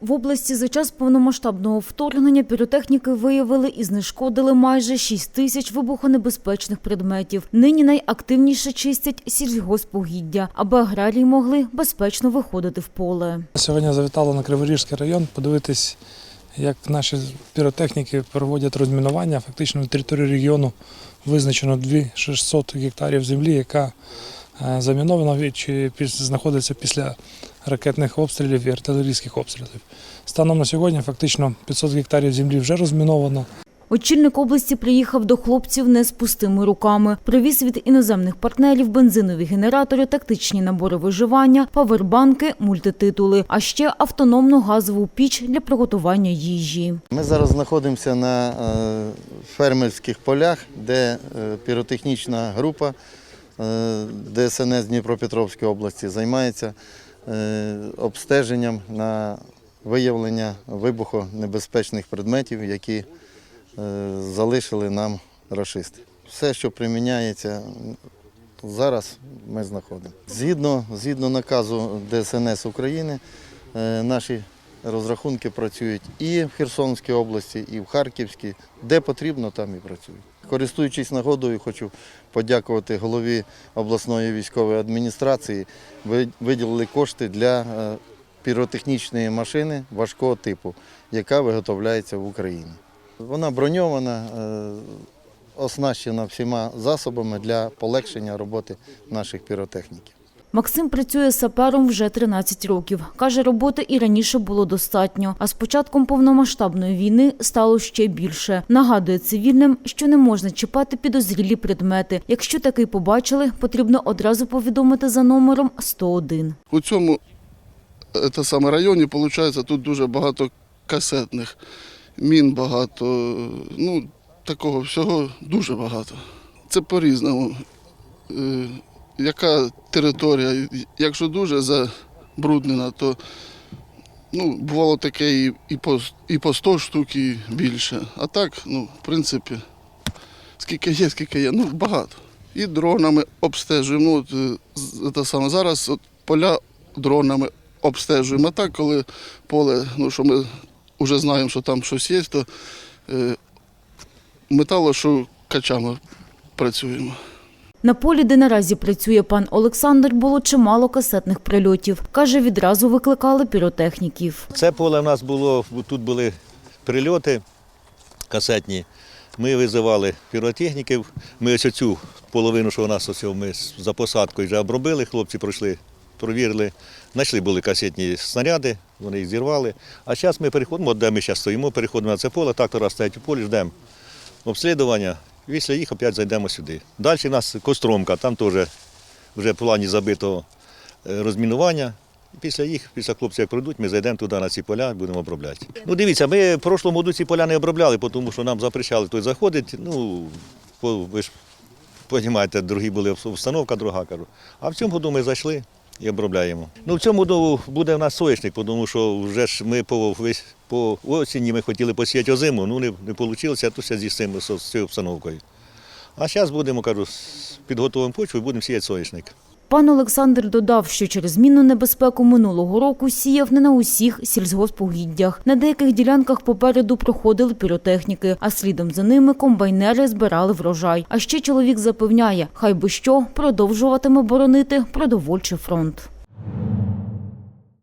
В області за час повномасштабного вторгнення піротехніки виявили і знешкодили майже 6 тисяч вибухонебезпечних предметів. Нині найактивніше чистять сільгоспугіддя, аби аграрії могли безпечно виходити в поле. Сьогодні завітали на Криворіжський район подивитись, як наші піротехніки проводять розмінування. Фактично на території регіону визначено 2600 гектарів землі, яка е, замінована від- чи піс- знаходиться після ракетних обстрілів і артилерійських обстрілів. Станом на сьогодні фактично 500 гектарів землі вже розміновано. Очільник області приїхав до хлопців не з пустими руками. Привіз від іноземних партнерів бензинові генератори, тактичні набори виживання, павербанки, мультититули, а ще автономну газову піч для приготування їжі. Ми зараз знаходимося на е, фермерських полях, де е, піротехнічна група е, ДСНС Дніпропетровської області займається е, обстеженням на виявлення вибухонебезпечних предметів, які е, залишили нам рашисти. Все, що приміняється зараз, ми знаходимо. Згідно, згідно наказу ДСНС України, е, наші розрахунки працюють і в Херсонській області, і в Харківській. Де потрібно, там і працюють. Користуючись нагодою, хочу подякувати голові обласної військової адміністрації. Виділили кошти для е, піротехнічної машини важкого типу, яка виготовляється в Україні. Вона броньована, е, оснащена всіма засобами для полегшення роботи наших піротехніків. Максим працює сапером вже 13 років. Каже, роботи і раніше було достатньо, а з початком повномасштабної війни стало ще більше. Нагадує цивільним, що не можна чіпати підозрілі предмети. Якщо такий побачили, потрібно одразу повідомити за номером 101. У цьому е, те саме районі, виходить, тут дуже багато касетних, мін багато, ну, такого всього дуже багато. Це по-різному. Е, Яка територія, якщо дуже забруднена, то ну, бувало таке і, і, по, і по 100 штук, і більше. А так, ну, в принципі, скільки є, скільки є, ну багато. І дронами обстежуємо. Ну, от, те саме зараз от, поля дронами обстежуємо. А так, коли поле, ну що ми вже знаємо, що там щось є, то е, металошукачами працюємо. На полі, де наразі працює пан Олександр, було чимало касетних прильотів. Каже, відразу викликали піротехніків. Це поле в нас було, тут були прильоти касетні. Ми визивали піротехніків. Ми ось цю половину, що у нас ось ми за посадкою вже обробили, хлопці пройшли, провірили. Знайшли були касетні снаряди, вони їх зірвали. А зараз ми переходимо, де ми зараз стоїмо, переходимо на це поле, трактора стоять у полі, ждемо обслідування. Після їх опять зайдемо сюди. Далі у нас Костромка, там теж вже в плані забитого е, розмінування. Після їх, після хлопців, як пройдуть, ми зайдемо туди на ці поля і будемо обробляти. Ну дивіться, ми в прошлому году ці поля не обробляли, тому що нам запрещали тут заходити. Ну, ви ж розумієте, другі були обстановка друга, кажу. А в цьому году ми зайшли і обробляємо. Ну, в цьому дову буде в нас соєшник, тому що вже ж ми по, весь- по осінні ми хотіли посіяти озиму, ну не, не вийшло, а то ще зі цим, з цією обстановкою. А зараз будемо, кажу, підготовимо почву і будемо сіяти соєшник. Пан Олександр додав, що через змінну небезпеку минулого року сіяв не на усіх сільзгоспугіддях. На деяких ділянках попереду проходили піротехніки, а слідом за ними комбайнери збирали врожай. А ще чоловік запевняє, хай би що продовжуватиме боронити продовольчий фронт.